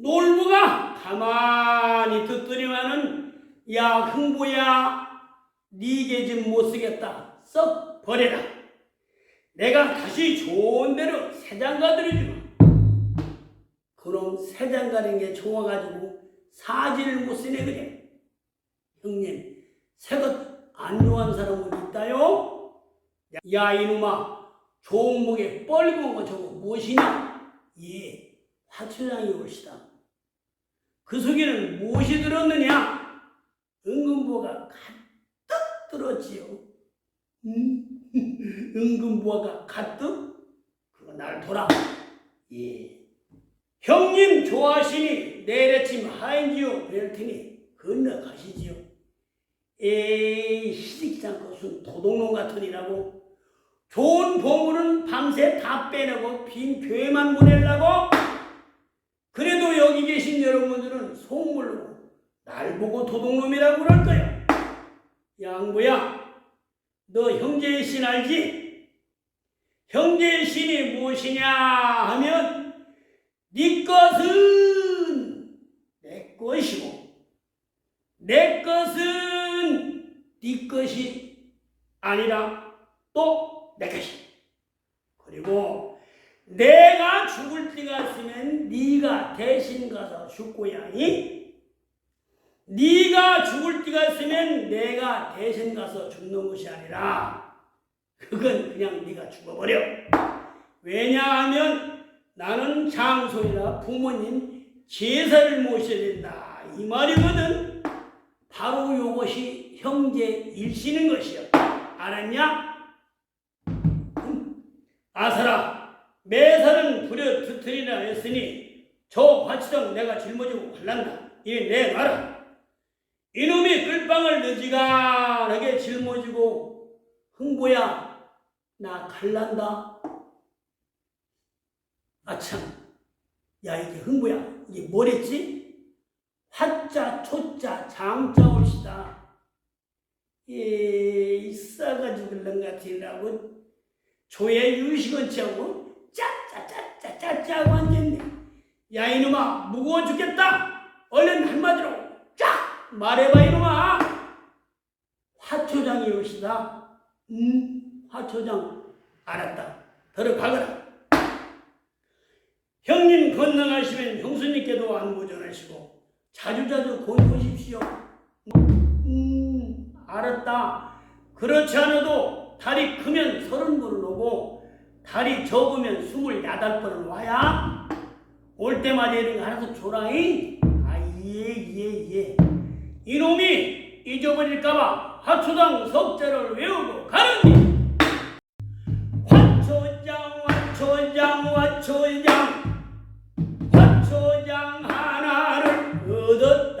놀부가 가만히 듣더니만은 야 흥보야 니게 좀 못쓰겠다. 썩 버려라. 내가 다시 좋은 데로 새장가 들여주마. 그놈 새장가는 게 좋아가지고 사지를 못 쓰네 그래. 형님 새것 안 좋아하는 사람은 있다요? 야 이놈아 좋은 목에 뻘건 거 저거 무엇이냐? 예 화초장이 옳시다 그 속에는 무엇이 들었느냐? 은근보가 가득 들었지요. 음? 은근보가 가득? 그거 날 돌아. 예. 형님 좋아하시니 내일 아침 하인지요 뵐 테니 건너가시지요. 에이 않고 순 도둑놈 같으니라고 좋은 보물은 밤새 다 빼내고 빈 교회만 보내려고 여러분들은 속물로 날 보고 도둑놈이라고 그럴 거야. 양보야, 너 형제의 신 알지? 형제의 신이 무엇이냐 하면 네 것은 내 것이고 내 것은 네 것이 아니라 또 내 것이. 그리고 내가 죽을 때가 있으면 네가 대신 가서 죽고야니 네가 죽을 때가 있으면 내가 대신 가서 죽는 것이 아니라 그건 그냥 네가 죽어버려. 왜냐하면 나는 장소이라 부모님 제사를 모셔야 된다. 이 말이거든. 바로 이것이 형제 일시는 것이야 알았냐? 아사라 매사는 부려 두틀이나 했으니 저 화치정 내가 짊어지고 갈란다. 이 내놔라. 이놈이 끌빵을 늦지간하게 짊어지고 흥보야 나 갈란다. 아참 야 이게 흥보야 이게 뭐랬지? 화자 초자 장자 올시다. 이 싸가 죽을런 같으라고 조에 유식은 치하고 짜짜짜짜짜짜 완전히. 야 이놈아 무거워 죽겠다. 얼른 한마디로 쫙 말해봐 이놈아. 화초장이 오시다. 음 화초장. 알았다. 들어가거라. 형님 건너가시면 형수님께도 안부 전하시고 자주자주 고쳐오십시오. 음 알았다. 그렇지 않아도 달이 크면 서른 오고 달이 적으면 스물여덟 번을 와야 올 때마다 이런 거 하나씩 줘라잉 아 예 예 예 이놈이 잊어버릴까봐 화초당 석자를 외우고 가는니 화초장 화초장 화초장. 화초장 하나를 얻었네